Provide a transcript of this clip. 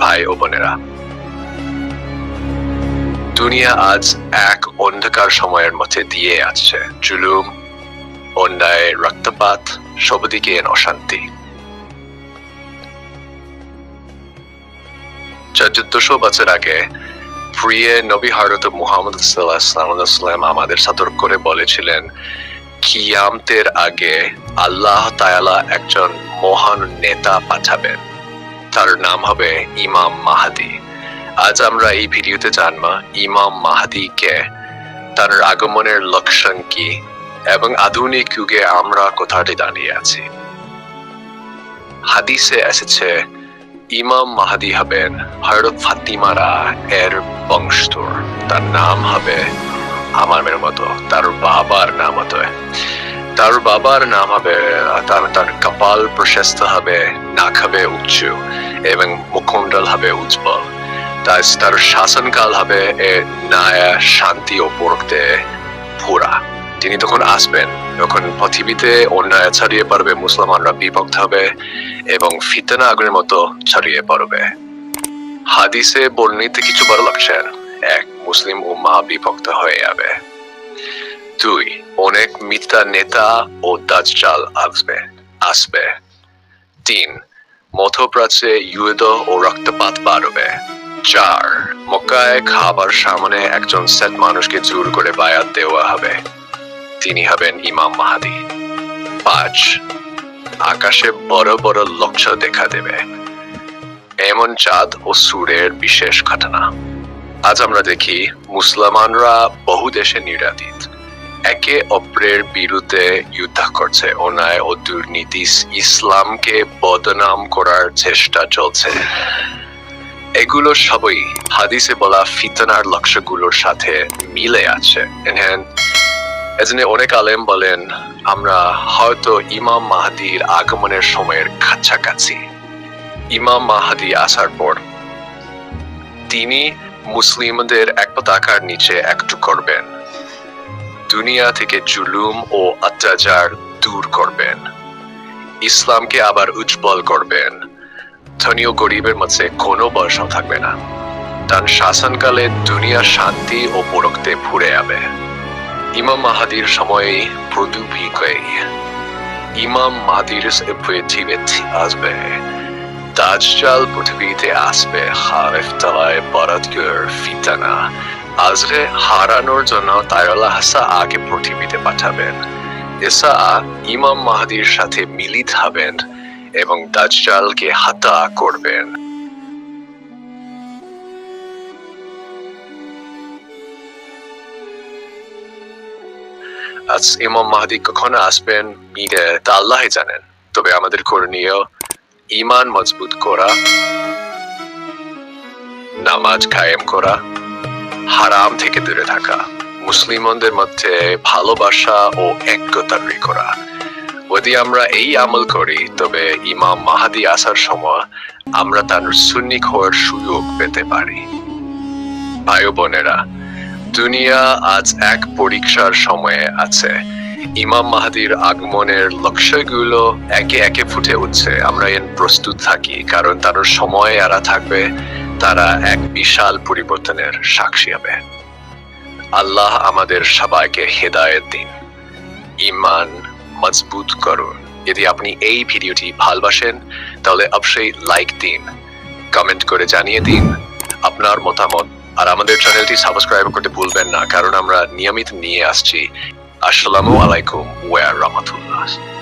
ভাই ও বোনেরা। দুনিয়া আজ এক অন্ধকার সময়ের মধ্যে দিয়ে আছে জুলুম, অন্যায়, রক্তপাত, সবদিকে অশান্তি। চোদ্দশো বছর আগে, প্রিয় নবী হরত মুহাম্মদ সাল্লাম আমাদের সতর্ক করে বলেছিলেন, কিয়ামতের আগে আল্লাহ তায়ালা একজন মহান নেতা পাঠাবেন। তার নাম হবে ইমাম মাহাদি। আজ আমরা এই ভিডিওতে জানব ইমাম মাহাদি কে, তার আগমনের লক্ষণ কি, এবং আধুনিক যুগে আমরা কোথাটি দাঁড়িয়ে আছি। হাদিসে এসেছে, ইমাম মাহাদি হবেন হরত ফাতিমারা এর বংশধর। তার নাম হবে, আমার মতো, তার বাবার নাম হতো তার বাবার নাম হবে তার তার কপাল প্রশস্ত হবে, নাক হবে উচ্চ এবং মুখমণ্ডল হবে উজ্জ্বল। তার তার শাসনকাল হবে, এ নায়া শান্তি ও পরক্তে পুরা তিনি তখন আসবেন। যখন পৃথিবীতে অন্যায় ছড়িয়ে পড়বে, মুসলমানরা বিভক্ত হবে, এবং ফিতনা আগুনের মতো ছড়িয়ে পড়বে। হাদিসে বর্ণিত কিছু বড় লক্ষণ। এক, মুসলিম উম্মা বিভক্ত হয়ে যাবে। দুই অনেক মিথ্যা নেতা ও দাজ্জাল আসবে আসবে। তিন, মধ্যপ্রাচ্যে যুদ্ধ ও রক্তপাত বাড়বে। চার, মক্কায় খাবার সামনে একজন সেট মানুষকে জোর করে বায়াত দেওয়া হবে। তিনি হবেন ইমাম মাহাদি। পাঁচ, আকাশে বড় বড় লক্ষ্য দেখা দেবে। এমন চাঁদ ও সুরের বিশেষ ঘটনা। আজ আমরা দেখি মুসলমানরা বহু দেশে নিরাদিত একে অপরের বিরুদ্ধে যুদ্ধ করছে। অন্যায় ও দুর্নীতি ইসলামকে বদনাম করার চেষ্টা চলছে। এগুলো সবই হাদিসে বলা ফিতনার লক্ষ্যগুলোর সাথে মিলে আছে। এজন্য অনেক আলেম বলেন, আমরা হয়তো ইমাম মাহাদির আগমনের সময়ের কাছাকাছি। ইমাম মাহাদি আসার পর তিনি মুসলিমদের এক পতাকার নিচে একটু করবেন। দুনিয়া থেকে জুলুম ও অত্যাচার দূর করবেন। ইসলামকে আবার উজ্জ্বল করবেন। ধনী ও গরিবের মধ্যে কোনো বর্ষণ থাকবে না। তার শাসনকালে দুনিয়া শান্তি ও পরক্তে ফুরে যাবে। ইমাম মাহাদির সময়ে প্রদুভিকই ইমাম মাহাদির আসবে। দাজ্জাল পৃথিবীতে আসবে। হারেফ তলায় বরাদগর ফিতানা। আজরে হারানোর জন্য তায়লা হাসা আগে পৃথিবীতে পাঠাবেন। এসা ইমাম মাহাদির সাথে মিলিত হবেন এবং দাজ্জালকে হাতা করবেন। আজ ইমাম মাহাদি কখন আসবেন তা আল্লাহ জানেন। তবে আমাদের করণীয় ইমান মজবুত করা, নামাজ কায়েম করা হারাম থেকে দূরে থাকা। মুসলিমদের মধ্যে ভালোবাসা ও একতা তৈরি করা। যদি আমরা এই আমল করি, তবে ইমাম মাহাদি আসার সময় আমরা তার সুন্নি হওয়ার সুযোগ পেতে পারি। ভাই বোনেরা, দুনিয়া আজ এক পরীক্ষার সময়ে আছে। ইমাম মাহাদির আগমনের লক্ষ্যগুলো একে একে ফুটে উঠছে। আমরা এর প্রস্তুত থাকি, কারণ তার সময় এরা থাকবে তারা এক বিশাল পরিবর্তনের সাক্ষী হবে। আল্লাহ আমাদের সবাইকে হেদায়েত দিন। ইমান মজবুত করুন। যদি আপনি এই ভিডিওটি ভালবাসেন, তাহলে অবশ্যই লাইক দিন, কমেন্ট করে জানিয়ে দিন আপনার মতামত। আর আমাদের চ্যানেলটি সাবস্ক্রাইব করতে ভুলবেন না, কারণ আমরা নিয়মিত নিয়ে আসছি। আসসালামু আলাইকুম ওয়া রাহমাতুল্লাহ।